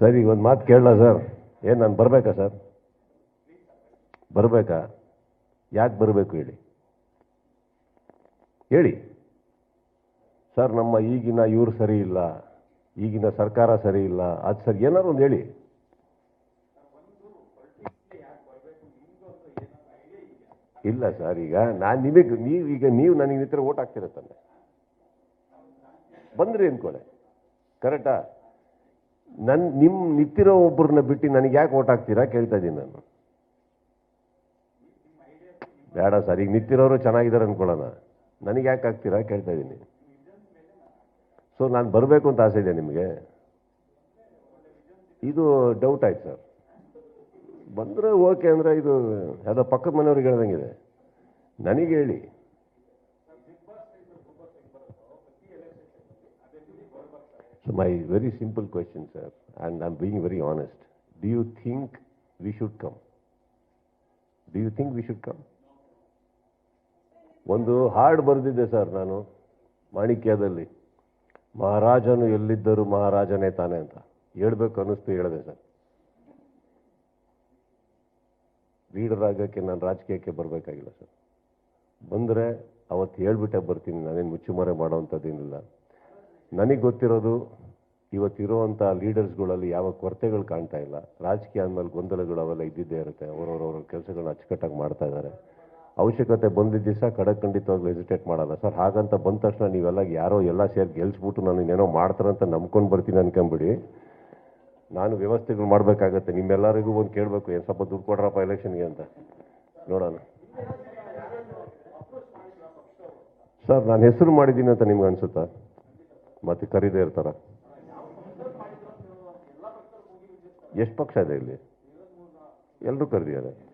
Sir, ಈಗ ಒಂದು ಮಾತು ಕೇಳಲ್ಲ ಸರ್? ಏನು, ನಾನು ಬರಬೇಕಾ ಸರ್? ಬರಬೇಕಾ? ಯಾಕೆ ಬರಬೇಕು ಹೇಳಿ? ಹೇಳಿ. ಸರ್, ನಮ್ಮ ಈಗಿನ ಇವರು ಸರಿ ಇಲ್ಲ, ಈಗಿನ ಸರ್ಕಾರ ಸರಿ ಇಲ್ಲ. ಅದು ಸರ್, ಏನಾದ್ರು ಒಂದು ಹೇಳಿ. ಇಲ್ಲ ಸರ್, ಈಗ ನಾನು ನಿಮಗೆ, ನೀವು, ಈಗ ನೀವು ನನಗೆ ನಿತ್ರ ಓಟ್ ಹಾಕ್ತೀರ ತಾನೆ. ಬಂದ್ರಿ ಅಂದ್ಕೊಳ್ಳೆ ಕರೆಕ್ಟಾ ನನ್ ನಿಮ್ಮ ನಿತ್ತಿರೋ ಒಬ್ಬರನ್ನ ಬಿಟ್ಟು ನನಗೆ ಯಾಕೆ ಓಟ್ ಹಾಕ್ತೀರಾ? ಕೇಳ್ತಾ ಇದ್ದೀನಿ ನಾನು. ಬೇಡ ಸರ್, ಈಗ ನಿಂತಿರೋರು ಚೆನ್ನಾಗಿದ್ದಾರೆ ಅನ್ಕೊಳ್ಳೋಣ. ನನಗೆ ಯಾಕೆ ಹಾಕ್ತೀರಾ? ಕೇಳ್ತಾ ಇದ್ದೀನಿ. ಸೊ ನಾನು ಬರಬೇಕು ಅಂತ ಆಸೆ ಇದೆ ನಿಮಗೆ. ಇದು ಡೌಟ್ ಆಯ್ತು ಸರ್. ಬಂದರೆ ಓಕೆ ಅಂದರೆ ಇದು, ಯಾವುದೋ ಪಕ್ಕದ ಮನೆಯವ್ರಿಗೆ ಹೇಳ್ದಂಗಿದೆ. ನನಗೆ ಹೇಳಿ. So my very simple question, sir, and I'm being very honest. Do you think we should come? Do you think we should come? ಒಂದು ಹಾಡು ಬರೆದಿದ್ದೆ ಸರ್ ನಾನು ಮಾಣಿಕ್ಯದಲ್ಲಿ ಮಹಾರಾಜನು ಎಲ್ಲಿದ್ದರೂ ಮಹಾರಾಜನೇ ತಾನೆ ಅಂತ ಹೇಳ್ಬೇಕು ಅನ್ನಿಸ್ತು ಹೇಳಿದೆ ಸರ್ ಲೀಡರ್ ಆಗೋಕ್ಕೆ ನಾನು ರಾಜಕೀಯಕ್ಕೆ ಬರಬೇಕಾಗಿಲ್ಲ ಸರ್ ಬಂದರೆ ಅವತ್ತು ಹೇಳ್ಬಿಟ್ಟೆ ಬರ್ತೀನಿ ನಾನೇನು ಮುಚ್ಚುಮರೆ ಮಾಡೋವಂಥದ್ದೇನಿಲ್ಲ ನನಗೆ ಗೊತ್ತಿರೋದು ಇವತ್ತಿರುವಂಥ ಲೀಡರ್ಸ್ಗಳಲ್ಲಿ ಯಾವ ಕೊರತೆಗಳು ಕಾಣ್ತಾ ಇಲ್ಲ. ರಾಜಕೀಯ ಅಂದಮೇಲೆ ಗೊಂದಲಗಳು ಅವೆಲ್ಲ ಇದ್ದಿದ್ದೇ ಇರುತ್ತೆ. ಅವರವರವ್ರ ಕೆಲಸಗಳನ್ನ ಅಚ್ಚುಕಟ್ಟಾಗಿ ಮಾಡ್ತಾ ಇದ್ದಾರೆ ಅವಶ್ಯಕತೆ ಬಂದಿದ್ದ ದಿವಸ ಖಂಡಿತವಾಗ್ಲೂ ಹೆಸಿಟೇಟ್ ಮಾಡಲ್ಲ. ಸರ್, ಹಾಗಂತ ಬಂದ ತಕ್ಷಣ ನೀವೆಲ್ಲ ಯಾರೋ ಎಲ್ಲ ಸೇರಿ ಗೆಲ್ಸ್ಬಿಟ್ಟು ನಾನು ಮಾಡ್ತಾರೆ ಮಾಡ್ತಾರಂತ ನಂಬ್ಕೊಂಡು ಬರ್ತೀನಿ ಅನ್ಕೊಂಬಿಡಿ. ನಾನು ವ್ಯವಸ್ಥೆಗಳು ಮಾಡಬೇಕಾಗತ್ತೆ. ನಿಮ್ಮೆಲ್ಲರಿಗೂ ಒಂದು ಕೇಳಬೇಕು. ಏನು ಸ್ವಲ್ಪ ದುಡ್ಡು ಕೊಡ್ರಪ್ಪ ಎಲೆಕ್ಷನ್ಗೆ ಅಂತ. ನೋಡೋಣ. ಸರ್, ನಾನು ಹೆಸರು ಮಾಡಿದ್ದೀನಿ ಅಂತ ನಿಮ್ಗೆ ಅನ್ಸುತ್ತಾ? ಮತ್ತೆ ಕರೀದೇ ಇರ್ತಾರ. ಎಷ್ಟು ಪಕ್ಷ ಇದೆ ಇಲ್ಲಿ? ಎಲ್ಲರೂ ಕರೆದಿದ್ದಾರೆ.